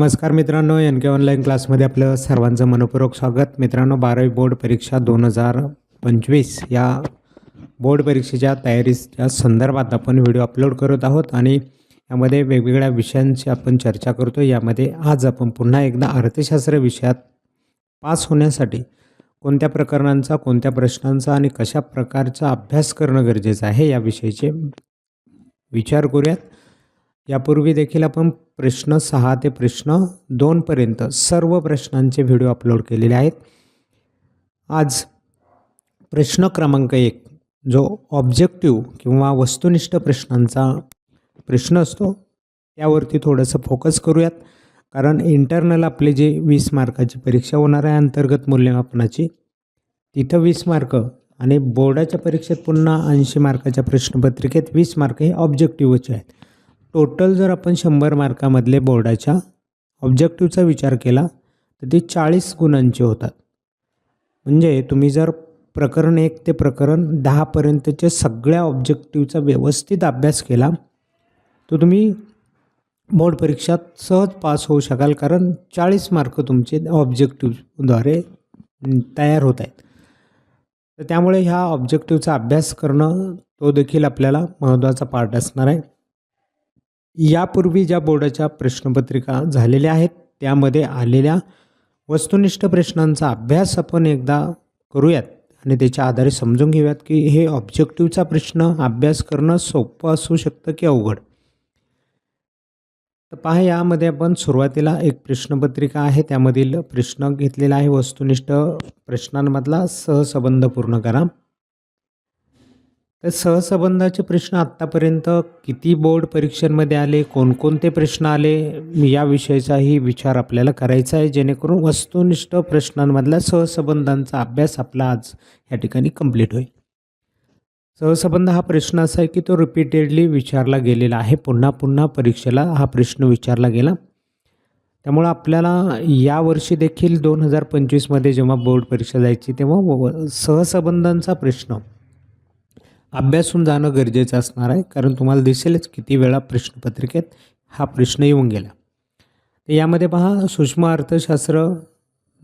नमस्कार मित्रांनो एन के ऑनलाईन क्लासमध्ये आपलं सर्वांचं मनपूर्वक स्वागत. मित्रांनो बारावी बोर्ड परीक्षा दोन हजार पंचवीस या बोर्ड परीक्षेच्या तयारीच्या संदर्भात आपण व्हिडिओ अपलोड करत आहोत आणि यामध्ये वेगवेगळ्या विषयांची आपण चर्चा करतो यामध्ये आज आपण पुन्हा एकदा अर्थशास्त्र विषयात पास होण्यासाठी कोणत्या प्रकरणांचा कोणत्या प्रश्नांचा आणि कशा प्रकारचा अभ्यास करणं गरजेचं आहे याविषयीचे विचार करूयात. यापूर्वी देखील आपण प्रश्न सहा ते प्रश्न दोनपर्यंत सर्व प्रश्नांचे व्हिडिओ अपलोड केलेले आहेत. आज प्रश्न क्रमांक एक जो ऑब्जेक्टिव्ह किंवा वस्तुनिष्ठ प्रश्नांचा प्रश्न असतो त्यावरती थोडंसं फोकस करूयात. कारण इंटरनल आपले जे वीस मार्काची परीक्षा होणार आहे अंतर्गत मूल्यमापनाची तिथं वीस मार्क आणि बोर्डाच्या परीक्षेत पुन्हा ऐंशी मार्काच्या प्रश्नपत्रिकेत वीस मार्क हे ऑब्जेक्टिव्हचे आहेत. टोटल जर आपण शंभर मार्कामधले बोर्डाच्या ऑब्जेक्टिव्हचा विचार केला तर ते चाळीस गुणांचे होतात. म्हणजे तुम्ही जर प्रकरण एक ते प्रकरण दहापर्यंतच्या सगळ्या ऑब्जेक्टिव्हचा व्यवस्थित अभ्यास केला तर तुम्ही बोर्ड परीक्षात सहज पास होऊ शकाल कारण चाळीस मार्क तुमचे ऑब्जेक्टिव्हद्वारे तयार होत आहेत. तर त्यामुळे ह्या ऑब्जेक्टिव्हचा अभ्यास करणं तो देखील आपल्याला महत्त्वाचा पार्ट असणार आहे. यापूर्वी ज्या बोर्डाच्या प्रश्नपत्रिका झालेल्या आहेत त्यामध्ये आलेल्या वस्तुनिष्ठ प्रश्नांचा अभ्यास आपण एकदा करूयात आणि त्याच्या आधारे समजून घेऊयात की हे ऑब्जेक्टिव्हचा प्रश्न अभ्यास करणं सोपं असू शकतं की अवघड? तर पहा यामध्ये आपण सुरुवातीला एक प्रश्नपत्रिका आहे त्यामधील प्रश्न घेतलेला आहे वस्तुनिष्ठ प्रश्नांमधला सहसंबंध पूर्ण करा. तर सहसंबंधाचे प्रश्न आत्तापर्यंत किती बोर्ड परीक्षांमध्ये आले कोणकोणते प्रश्न आले याविषयीचाही विचार आपल्याला करायचा आहे. जेणेकरून वस्तुनिष्ठ प्रश्नांमधला सहसंबंधांचा अभ्यास आपला आज या ठिकाणी कंप्लीट होईल. सहसंबंध हा प्रश्न असा आहे की तो रिपीटेडली विचारला गेलेला आहे. पुन्हा पुन्हा परीक्षेला हा प्रश्न विचारला गेला. त्यामुळं आपल्याला यावर्षी देखील दोन हजार पंचवीसमध्ये जेव्हा बोर्ड परीक्षा जायची तेव्हा व- सहसंबंधांचा प्रश्न अभ्यासून जाणं गरजेचं असणार आहे कारण तुम्हाला दिसेलच किती वेळा प्रश्नपत्रिकेत हा प्रश्न येऊन गेला. तर यामध्ये पहा सूक्ष्म अर्थशास्त्र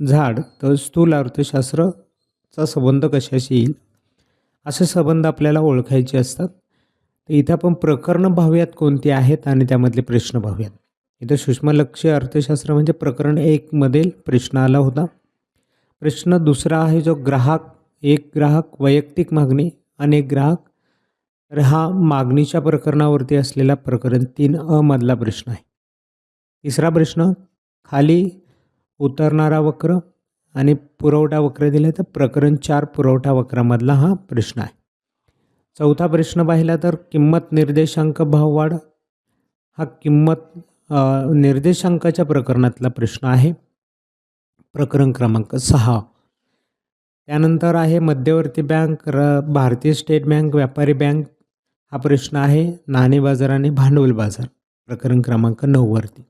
झाड तर स्थूल अर्थशास्त्रचा संबंध कशाशी येईल? असे संबंध आपल्याला ओळखायचे असतात. तर इथं आपण प्रकरणं पाहूयात कोणती आहेत आणि त्यामधले प्रश्न पाहूयात. इथं सूक्ष्म लक्ष अर्थशास्त्र म्हणजे प्रकरण एकमधील प्रश्न आला होता. प्रश्न दुसरा आहे जो ग्राहक एक ग्राहक वैयक्तिक मागणी अनेक ग्राहक तर हा मागणीच्या प्रकरणावरती असलेला प्रकरण तीन अ मधला प्रश्न आहे. तिसरा प्रश्न खाली उतरणारा वक्र आणि पुरवठा वक्र दिले तर प्रकरण चार पुरवठा वक्रामधला हा प्रश्न आहे. चौथा प्रश्न पाहिला तर किंमत निर्देशांक भाववाढ हा किंमत निर्देशांकाच्या प्रकरणातला प्रश्न आहे. प्रकरण क्रमांक सहा. त्यानंतर आहे मध्यवर्ती बँक र भारतीय स्टेट बँक व्यापारी बँक. हा प्रश्न आहे नाणे बाजार आणि भांडवल बाजार प्रकरण क्रमांक नऊवरती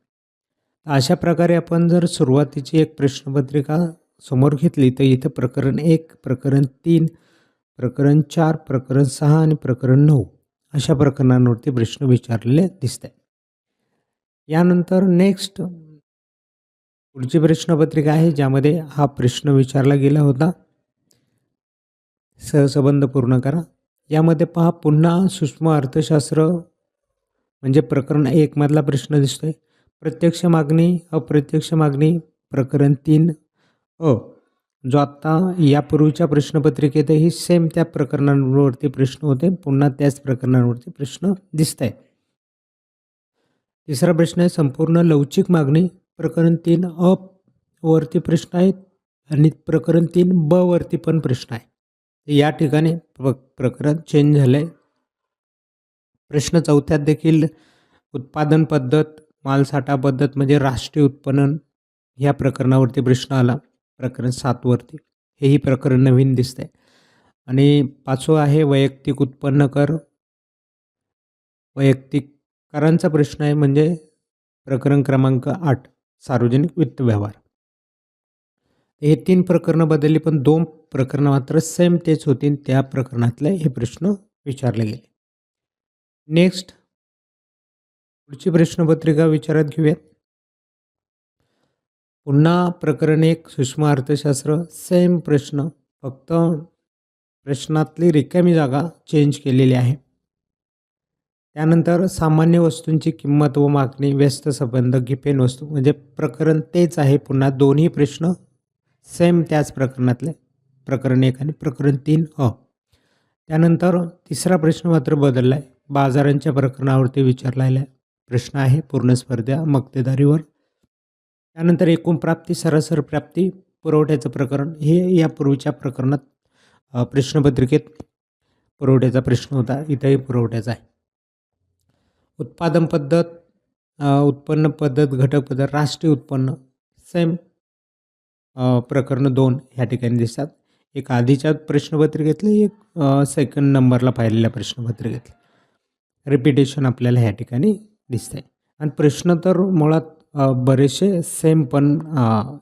अशा प्रकारे आपण जर सुरुवातीची एक प्रश्नपत्रिका समोर घेतली तर इथं प्रकरण एक प्रकरण तीन प्रकरण चार प्रकरण सहा आणि प्रकरण नऊ अशा प्रकरणांवरती प्रश्न विचारलेले दिसत आहेत यानंतर नेक्स्ट पुढची प्रश्नपत्रिका आहे ज्यामध्ये हा प्रश्न विचारला गेला होता. सहसंबंध पूर्ण करा. यामध्ये पहा पुन्हा सूक्ष्म अर्थशास्त्र म्हणजे प्रकरण एकमधला प्रश्न दिसतोय. प्रत्यक्ष मागणी अप्रत्यक्ष मागणी प्रकरण तीन. अ जो आत्ता यापूर्वीच्या प्रश्नपत्रिकेतही सेम त्या प्रकरणांवरती प्रश्न होते. पुन्हा त्याच प्रकरणांवरती प्रश्न दिसत आहे तिसरा प्रश्न आहे संपूर्ण लवचिक मागणी प्रकरण तीन अ वरती प्रश्न आहेत आणि प्रकरण तीन ब वरती पण प्रश्न आहे. या ठिकाणी प्र प्रकरण चेंज झालं आहे प्रश्न चौथ्यात देखील उत्पादन पद्धत मालसाठा पद्धत म्हणजे राष्ट्रीय उत्पन्न ह्या प्रकरणावरती प्रश्न आला. प्रकरण सातवरती हेही प्रकरण नवीन दिसतं आहे आणि पाचवं आहे वैयक्तिक उत्पन्न कर. वैयक्तिक करांचा प्रश्न आहे म्हणजे प्रकरण क्रमांक आठ सार्वजनिक वित्त व्यवहार. हे तीन प्रकरणं बदलली पण दोन प्रकरणं मात्र सेम तेच होती. त्या प्रकरणातले हे प्रश्न विचारले गेले. नेक्स्ट पुढची प्रश्नपत्रिका विचारात घेऊयात. पुन्हा प्रकरण एक सूक्ष्म अर्थशास्त्र. सेम प्रश्न फक्त प्रश्नातली रिकामी जागा चेंज केलेली आहे. त्यानंतर सामान्य वस्तूंची किंमत व मागणी व्यस्त संबंध गिफेन वस्तू म्हणजे प्रकरण तेच आहे. पुन्हा दोन्ही प्रश्न सेम त्याच प्रकरणातले प्रकरण एक आणि प्रकरण तीन अ त्यानंतर तिसरा प्रश्न मात्र बदलला आहे बाजारांच्या प्रकरणावरती विचारलेला आहे प्रश्न आहे पूर्ण स्पर्धा मक्तेदारीवर. त्यानंतर एकूण प्राप्ती सरासर प्राप्ती पुरवठ्याचं प्रकरण हे यापूर्वीच्या प्रकरणात प्रश्नपत्रिकेत पुरवठ्याचा प्रश्न होता. इथंही पुरवठ्याचा आहे. उत्पादन पद्धत उत्पन्न पद्धत घटक पद्धत राष्ट्रीय उत्पन्न सेम प्रकरण दोन ह्या ठिकाणी दिसतात. एक आधीच्या प्रश्नपत्रिकेतले एक सेकंड नंबरला पाहिलेल्या प्रश्नपत्रिकेतले. रिपिटेशन आपल्याला ह्या ठिकाणी दिसतंय. आणि प्रश्न तर मुळात बरेचसे सेम पण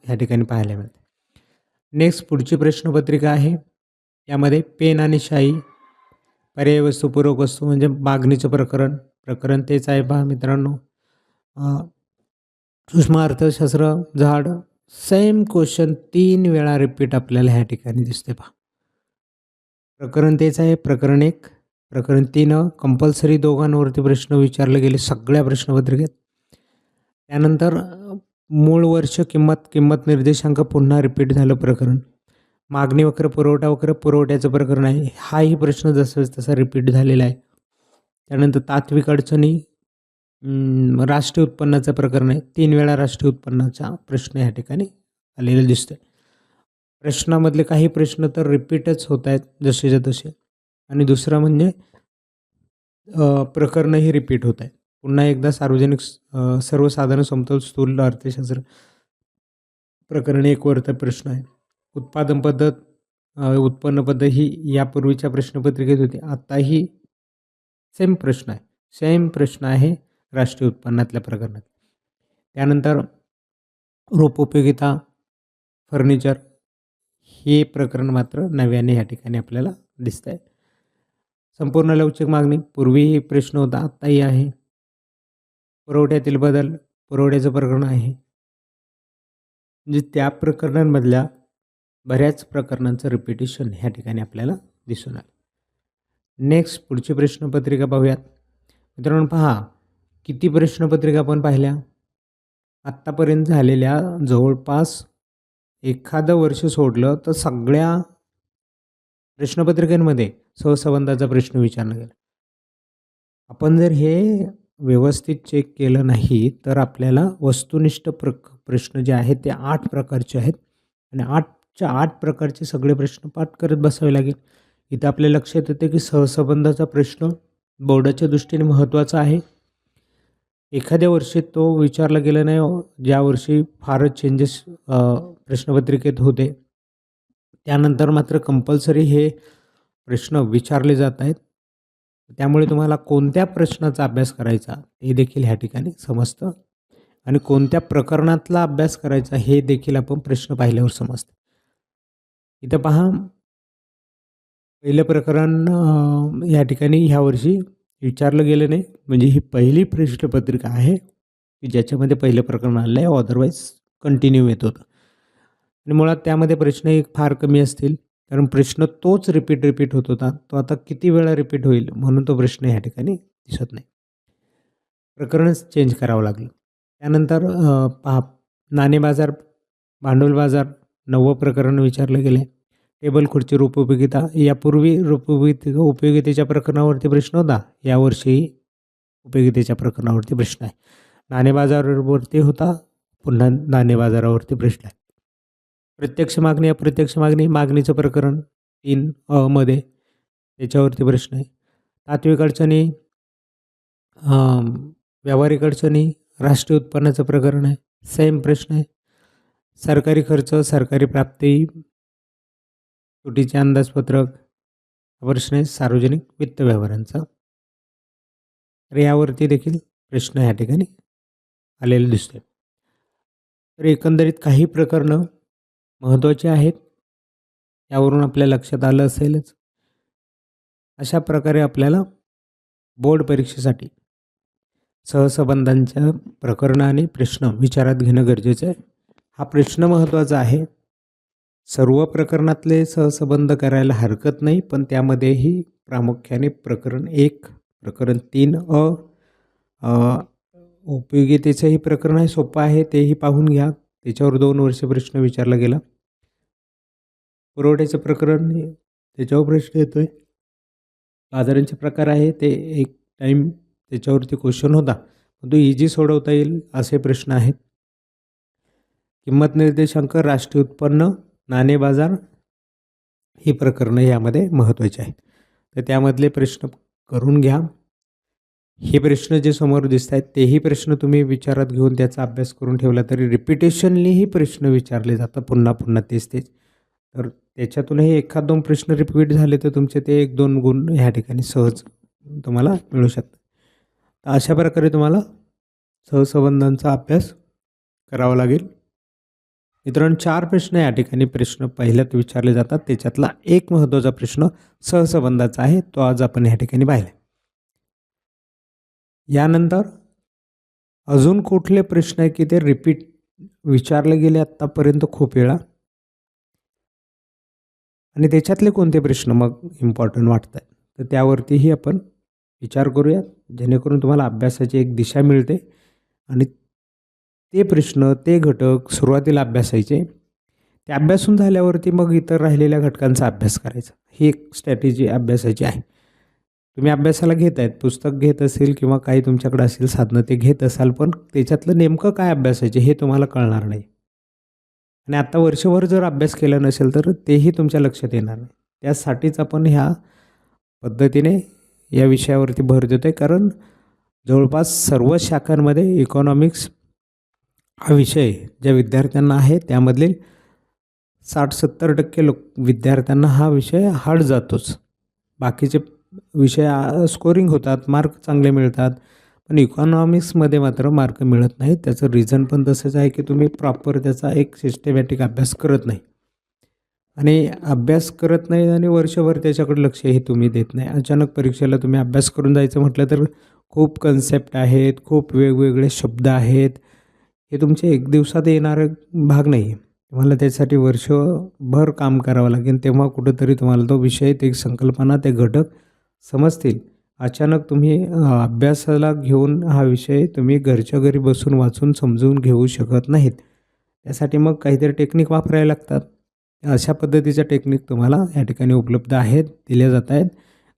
ह्या ठिकाणी पाहायला मिळते नेक्स्ट पुढची प्रश्नपत्रिका आहे. यामध्ये पेन आणि शाई पर्याय वस्तू पूरक वस्तू म्हणजे मागणीचं प्रकरण. प्रकरण तेच आहे पहा मित्रांनो. सूक्ष्म अर्थशास्त्र झाड सेम क्वेश्चन तीन वेळा रिपीट आपल्याला ह्या ठिकाणी दिसते पहा. प्रकरण तेच आहे प्रकरण एक. प्रकरण तीन कंपल्सरी दोघांवरती प्रश्न विचारले गेले सगळ्या प्रश्नपत्रिकेत. त्यानंतर मूळ वर्ष किंमत किंमत निर्देशांक पुन्हा रिपीट झालं प्रकरण. मागणी वक्र पुरवठा वक्र पुरवठ्याचं प्रकरण आहे. हाही प्रश्न जसं तसा रिपीट झालेला आहे. त्यानंतर तात्विक अडचणी राष्ट्रीय उत्पन्नाचं प्रकरण आहे. तीन वेळा राष्ट्रीय उत्पन्नाचा प्रश्न या ठिकाणी आलेला दिसतोय. प्रश्नामधले काही प्रश्न तर रिपीटच होत आहेत जसेच्या तसे. आणि दुसरं म्हणजे प्रकरणही प्रकरणंही रिपीट होत आहेत. पुन्हा एकदा सार्वजनिक सर्वसाधारण समतोल स्थूल अर्थशास्त्र प्रकरण एकवरचा प्रश्न आहे. उत्पादन पद्धत उत्पन्न पद्धत ही यापूर्वीच्या प्रश्नपत्रिकेत होती. आत्ताही सेम प्रश्न आहे. सेम प्रश्न आहे राष्ट्रीय उत्पन्नातल्या प्रकरणात. त्यानंतर रोपोपयोगिता फर्निचर हे प्रकरण मात्र नव्याने या ठिकाणी आपल्याला दिसत आहे संपूर्ण लवचिक मागणी पूर्वीही प्रश्न होता आत्ताही आहे. पुरवठ्यातील बदल पुरवठ्याचं प्रकरण आहे. म्हणजे त्या प्रकरणांमधल्या बऱ्याच प्रकरणांचं रिपिटेशन ह्या ठिकाणी आपल्याला दिसून आलं. नेक्स्ट पुढची प्रश्नपत्रिका पाहूयात. मित्रांनो पहा किती प्रश्नपत्रिका आपण पाहिल्या? आत्तापर्यंत झालेल्या जवळपास एखादं वर्ष सोडलं तर सगळ्या प्रश्नपत्रिकांमध्ये सहसंबंधाचा प्रश्न विचारला गेला. आपण जर हे व्यवस्थित चेक केलं नाही तर आपल्याला वस्तुनिष्ठ प्र प्रश्न जे आहेत ते आठ प्रकारचे आहेत. आणि आठच्या आठ प्रकारचे सगळे प्रश्न पाठ करत बसावे लागेल. इथं आपल्या लक्षात येते की सहसंबंधाचा प्रश्न बोर्डाच्या दृष्टीने महत्त्वाचा आहे. एखाद्या वर्षी तो विचारला गेला नाही ज्या वर्षी फारच चेंजेस प्रश्नपत्रिकेत होते त्यानंतर मात्र कंपल्सरी हे प्रश्न विचारले जात आहेत. त्यामुळे तुम्हाला कोणत्या प्रश्नाचा अभ्यास करायचा हे देखील ह्या ठिकाणी समजतं. आणि कोणत्या प्रकरणातला अभ्यास करायचा हे देखील आपण प्रश्न पाहिल्यावर समजतं. इथं पहा पहिलं प्रकरण या ठिकाणी ह्या वर्षी विचारलं गेलं नाही. म्हणजे ही पहिली प्रश्नपत्रिका आहे की ज्याच्यामध्ये पहिलं प्रकरण आलं आहे अदरवाईज कंटिन्यू येत होतं. आणि मुळात त्यामध्ये प्रश्न एक फार कमी असतील. कारण प्रश्न तोच रिपीट रिपीट होत होता. तो आता किती वेळा रिपीट होईल म्हणून तो प्रश्न ह्या ठिकाणी दिसत नाही. प्रकरणच चेंज करावं लागलं. त्यानंतर पहा नाणे बाजार भांडवल बाजार नवं प्रकरण विचारलं गेलं आहे टेबल खुर्ची उपयोगिता यापूर्वी उपयोगित उपयोगितेच्या प्रकरणावरती प्रश्न होता. यावर्षीही उपयोगितेच्या प्रकरणावरती प्रश्न आहे. नाणे बाजारावरती होता. पुन्हा नाणे बाजारावरती प्रश्न आहे. प्रत्यक्ष मागणी अप्रत्यक्ष मागणी मागणीचं प्रकरण तीन अ मध्ये त्याच्यावरती प्रश्न आहे. तात्विक अडचणी व्यावहारिक अडचणी राष्ट्रीय उत्पन्नाचं प्रकरण आहे. सेम प्रश्न आहे. सरकारी खर्च सरकारी प्राप्ती तुटीचे अंदाजपत्रक प्रश्न आहे सार्वजनिक वित्त व्यवहारांचा. तर यावरती देखील प्रश्न ह्या ठिकाणी आलेले दिसतोय. तर एकंदरीत काही प्रकरणं महत्त्वाची आहेत यावरून आपल्या लक्षात आलं असेलच. अशा प्रकारे आपल्याला बोर्ड परीक्षेसाठी सहसंबंधांच्या प्रकरणं आणि प्रश्न विचारात घेणं गरजेचं आहे. हा प्रश्न महत्त्वाचा आहे. सर्व प्रकरणातले सहसंबंध करायला हरकत नाही पण त्यामध्येही प्रामुख्याने प्रकरण एक प्रकरण तीन अ उपयोगितेचंही प्रकरण आहे सोपं आहे तेही पाहून घ्या. त्याच्यावर दोन वर्ष प्रश्न विचारला गेला. पुरवठ्याचं प्रकरण त्याच्यावर प्रश्न येतो आहे बाजारांचे प्रकार आहे ते एक टाईम त्याच्यावरती क्वेश्चन होता. पण तो इझी सोडवता येईल असे प्रश्न आहेत. किंमत निर्देशांक राष्ट्रीय उत्पन्न नाणे बाजार ही प्रकरणं यामध्ये महत्त्वाची आहेत. तर त्यामधले प्रश्न करून घ्या. हे प्रश्न जे समोर दिसत आहेत तेही प्रश्न तुम्ही विचारात घेऊन त्याचा अभ्यास करून ठेवला तरी रिपिटेशनलीही प्रश्न विचारले जातात पुन्हा पुन्हा तेच तेच. तर त्याच्यातूनही एखाद दोन प्रश्न रिपीट झाले तर तुमचे ते एक दोन गुण ह्या ठिकाणी सहज तुम्हाला मिळू शकतात. तर अशा प्रकारे तुम्हाला सहसंबंधांचा अभ्यास करावा लागेल. मित्रांनो चार प्रश्न या ठिकाणी प्रश्न पहिल्यात विचारले जातात. त्याच्यातला एक महत्त्वाचा प्रश्न सहसंबंधाचा आहे. तो आज आपण या ठिकाणी पाहिला. यानंतर अजून कुठले प्रश्न आहे की ते रिपीट विचारले गेले आत्तापर्यंत खूप वेळा? आणि त्याच्यातले कोणते प्रश्न मग इम्पॉर्टंट वाटत आहेत तर त्यावरतीही आपण विचार करूयात. जेणेकरून तुम्हाला अभ्यासाची एक दिशा मिळते. आणि ते प्रश्न ते घटक सुरुवातीला अभ्यासायचे. ते अभ्यासून झाल्यावरती मग इतर राहिलेल्या घटकांचा अभ्यास करायचा. ही एक स्ट्रॅटेजी अभ्यासाची आहे. तुम्ही अभ्यासाला घेत आहेत पुस्तक घेत असेल किंवा काही तुमच्याकडे असेल साधनं ते घेत असाल पण त्याच्यातलं नेमकं काय अभ्यासायचे हे तुम्हाला कळणार नाही. आणि आत्ता वर्षभर जर अभ्यास केला नसेल तर तेही तुमच्या लक्षात येणार नाही. त्यासाठीच आपण ह्या पद्धतीने या विषयावरती भर देतो आहे कारण जवळपास सर्व शाखांमध्ये इकॉनॉमिक्स हा विषय ज्या विद्यार्थ्यांना आहे त्यामधील साठ सत्तर टक्के लोक विद्यार्थ्यांना हा विषय हार्ड जातोच. बाकीचे विषय स्कोरिंग होतात मार्क चांगले मिळतात पण इकॉनॉमिक्समध्ये मात्र मार्क मिळत नाही त्याचं रिझन पण तसंच आहे की तुम्ही प्रॉपर त्याचा एक सिस्टमॅटिक अभ्यास करत नाही. आणि अभ्यास करत नाही आणि वर्षभर त्याच्याकडे लक्षही तुम्ही देत नाही. अचानक परीक्षेला तुम्ही अभ्यास करून जायचं म्हटलं तर खूप कन्सेप्ट आहेत खूप वेगवेगळे शब्द आहेत. हे तुमचे एक दिवसात येणारे भाग नाही. आहे तुम्हाला त्यासाठी वर्षभर काम करावं लागेल तेव्हा कुठंतरी तुम्हाला तो विषय ते संकल्पना ते घटक समजतील. अचानक तुम्ही अभ्यासाला घेऊन हा विषय तुम्ही घरच्या घरी बसून वाचून समजून घेऊ शकत नाहीत. त्यासाठी मग काहीतरी टेक्निक वापरायला लागतात. अशा पद्धतीच्या टेक्निक तुम्हाला या ठिकाणी उपलब्ध आहेत दिल्या जात आहेत.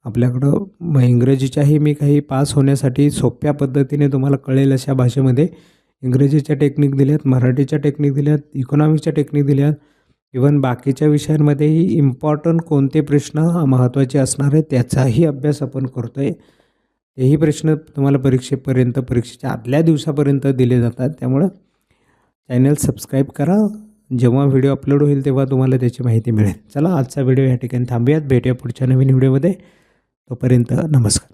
आपल्याकडं इंग्रजीच्याही मी काही पास होण्यासाठी सोप्या पद्धतीने तुम्हाला कळेल अशा भाषेमध्ये. इंग्रजीच्या टेक्निक दिल्यात मराठीच्या टेक्निक दिल्यात इकॉनॉमिक्सच्या टेक्निक दिल्यात. इवन बाकीच्या विषयांमध्येही इम्पॉर्टंट कोणते प्रश्न महत्त्वाचे असणार आहे त्याचाही अभ्यास आपण करतो आहे तेही प्रश्न तुम्हाला परीक्षेपर्यंत परीक्षेच्या आदल्या दिवसापर्यंत दिले जातात. त्यामुळं चॅनल सबस्क्राईब करा. जेव्हा व्हिडिओ अपलोड होईल तेव्हा तुम्हाला त्याची माहिती मिळेल. चला आजचा व्हिडिओ या ठिकाणी थांबूयात. भेटूया पुढच्या नवीन व्हिडिओमध्ये तोपर्यंत नमस्कार.